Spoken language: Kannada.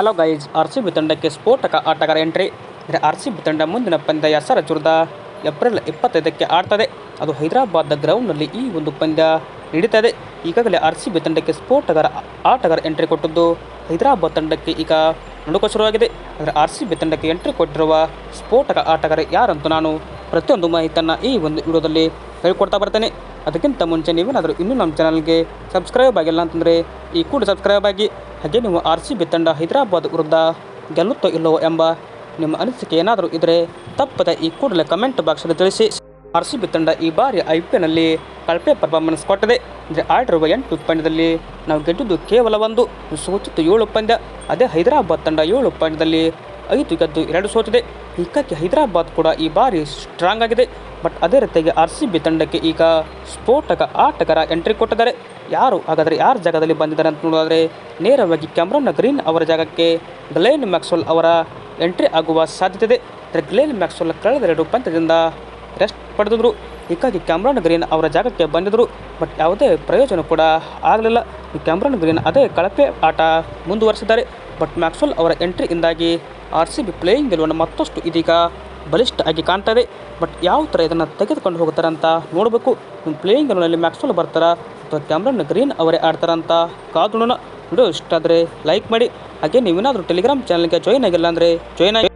Hello guys, R C B ತಂಡಕ್ಕೆ ಸ್ಫೋಟಕ ಆಟಗಾರ ಎಂಟ್ರಿ. ಆರ್ ಸಿ ಬಿ ತಂಡ ಮುಂದಿನ ಪಂದ್ಯ ಸರಚುರದ ಏಪ್ರಿಲ್ ಇಪ್ಪತ್ತೈದಕ್ಕೆ ಆಡ್ತದೆ. ಅದು ಹೈದರಾಬಾದ್ ಗ್ರೌಂಡ್ನಲ್ಲಿ ಈ ಒಂದು ಪಂದ್ಯ ನಡೀತದೆ ಈಗಾಗಲೇ ಆರ್ ಸಿ ಬಿ ತಂಡಕ್ಕೆ ಸ್ಫೋಟಕರ ಆಟಗಾರ ಎಂಟ್ರಿ ಕೊಟ್ಟದ್ದು ಹೈದರಾಬಾದ್ ತಂಡಕ್ಕೆ ಈಗ ನಡುಕ ಶುರುವಾಗಿದೆ. ಅಂದರೆ ಆರ್ ಸಿ ಬಿ ತಂಡಕ್ಕೆ ಎಂಟ್ರಿ ಕೊಟ್ಟಿರುವ ಸ್ಫೋಟಕ ಆಟಗಾರ ಯಾರಂತೂ ನಾನು ಪ್ರತಿಯೊಂದು ಮಾಹಿತಿಯನ್ನು ಈ ಒಂದು ವಿಡಿಯೋದಲ್ಲಿ ಹೇಳ್ಕೊಡ್ತಾ ಬರ್ತೇನೆ. ಅದಕ್ಕಿಂತ ಮುಂಚೆ ನೀವೇನಾದರೂ ಇನ್ನೂ ನಮ್ಮ ಚಾನಲ್ಗೆ ಸಬ್ಸ್ಕ್ರೈಬ್ ಆಗಿಲ್ಲ ಅಂತಂದರೆ ಈ ಕೂಡ ಸಬ್ಸ್ಕ್ರೈಬ್ ಆಗಿ, ಹಾಗೆ ನೀವು ಆರ್ ಸಿ ಬಿ ತಂಡ ಹೈದರಾಬಾದ್ ವಿರುದ್ಧ ಗೆಲ್ಲುತ್ತೋ ಇಲ್ಲವೋ ಎಂಬ ನಿಮ್ಮ ಅನಿಸಿಕೆ ಏನಾದರೂ ಇದ್ದರೆ ತಪ್ಪದ ಈ ಕೂಡಲೇ ಕಮೆಂಟ್ ಬಾಕ್ಸಲ್ಲಿ ತಿಳಿಸಿ. ಆರ್ ಸಿ ಬಿ ತಂಡ ಈ ಬಾರಿ ಐ ಪಿ ಎಲ್ನಲ್ಲಿ ಕಳಪೆ ಪರ್ಫಾರ್ಮೆನ್ಸ್ ಕೊಟ್ಟಿದೆ. ಅಂದರೆ ಆಡಿರುವ ಎಂಟು ಪಂದ್ಯದಲ್ಲಿ ನಾವು ಗೆದ್ದಿದ್ದು ಕೇವಲ ಒಂದು ಸೂಚಿತ ಏಳು ಪಂದ್ಯ. ಅದೇ ಹೈದರಾಬಾದ್ ತಂಡ ಏಳು ಪಂದ್ಯದಲ್ಲಿ ಐದು ಗೆದ್ದು ಎರಡು ಸೋತಿದೆ. ಹೀಗಾಗಿ ಹೈದರಾಬಾದ್ ಕೂಡ ಈ ಬಾರಿ ಸ್ಟ್ರಾಂಗ್ ಆಗಿದೆ. ಬಟ್ ಅದೇ ರೀತಿಯಾಗಿ ಆರ್ ಸಿ ಬಿ ತಂಡಕ್ಕೆ ಈಗ ಸ್ಫೋಟಕ ಆಟಗಾರ ಎಂಟ್ರಿ ಕೊಟ್ಟಿದ್ದಾರೆ. ಯಾರು ಹಾಗಾದರೆ ಯಾರ ಜಾಗದಲ್ಲಿ ಬಂದಿದ್ದಾರೆ ಅಂತ ನೋಡೋದಾದರೆ ನೇರವಾಗಿ ಕ್ಯಾಮ್ರನ್ ಗ್ರೀನ್ ಅವರ ಜಾಗಕ್ಕೆ ಗ್ಲೇನ್ ಮ್ಯಾಕ್ಸ್ವೆಲ್ ಅವರ ಎಂಟ್ರಿ ಆಗುವ ಸಾಧ್ಯತೆ ಇದೆ. ಗ್ಲೇನ್ ಮ್ಯಾಕ್ಸ್ವೆಲ್ ಕಳೆದೆರಡು ಪಂದ್ಯದಿಂದ ರೆಸ್ಟ್ ಪಡೆದಿದ್ರು. ಹೀಗಾಗಿ ಕ್ಯಾಮ್ರಾನ್ ಗ್ರೀನ್ ಅವರ ಜಾಗಕ್ಕೆ ಬಂದಿದ್ದರು ಬಟ್ ಯಾವುದೇ ಪ್ರಯೋಜನ ಕೂಡ ಆಗಲಿಲ್ಲ. ಕ್ಯಾಮ್ರಾನ್ ಗ್ರೀನ್ ಅದೇ ಕಳಪೆ ಆಟ ಮುಂದುವರಿಸಿದ್ದಾರೆ. ಬಟ್ ಮ್ಯಾಕ್ಸ್ವೆಲ್ ಅವರ ಎಂಟ್ರಿಯಿಂದಾಗಿ ಆರ್ ಸಿ ಬಿ ಪ್ಲೇಯಿಂಗ್ ಗೆಲುವನ್ನು ಮತ್ತಷ್ಟು ಇದೀಗ ಬಲಿಷ್ಠ ಆಗಿ ಕಾಣ್ತದೆ. ಬಟ್ ಯಾವ ಥರ ಇದನ್ನು ತೆಗೆದುಕೊಂಡು ಹೋಗ್ತಾರೆ ಅಂತ ನೋಡಬೇಕು ಪ್ಲೇಯಿಂಗ್ ಗೆಲುವಿನಲ್ಲಿ ಮ್ಯಾಕ್ಸ್ವೆಲ್ ಬರ್ತಾರಾ ಅಥವಾ ಕ್ಯಾಮ್ರನ್ ಗ್ರೀನ್ ಅವರೇ ಆಡ್ತಾರಂತ ಕಾದು ವಿಡಿಯೋ ಇಷ್ಟ ಆದರೆ ಲೈಕ್ ಮಾಡಿ. ಹಾಗೆ ನೀವೇನಾದರೂ ಟೆಲಿಗ್ರಾಮ್ ಚಾನಲ್ಗೆ ಜಾಯ್ನ್ ಆಗಿಲ್ಲ ಅಂದರೆ ಜಾಯ್ನ್ ಆಗಿ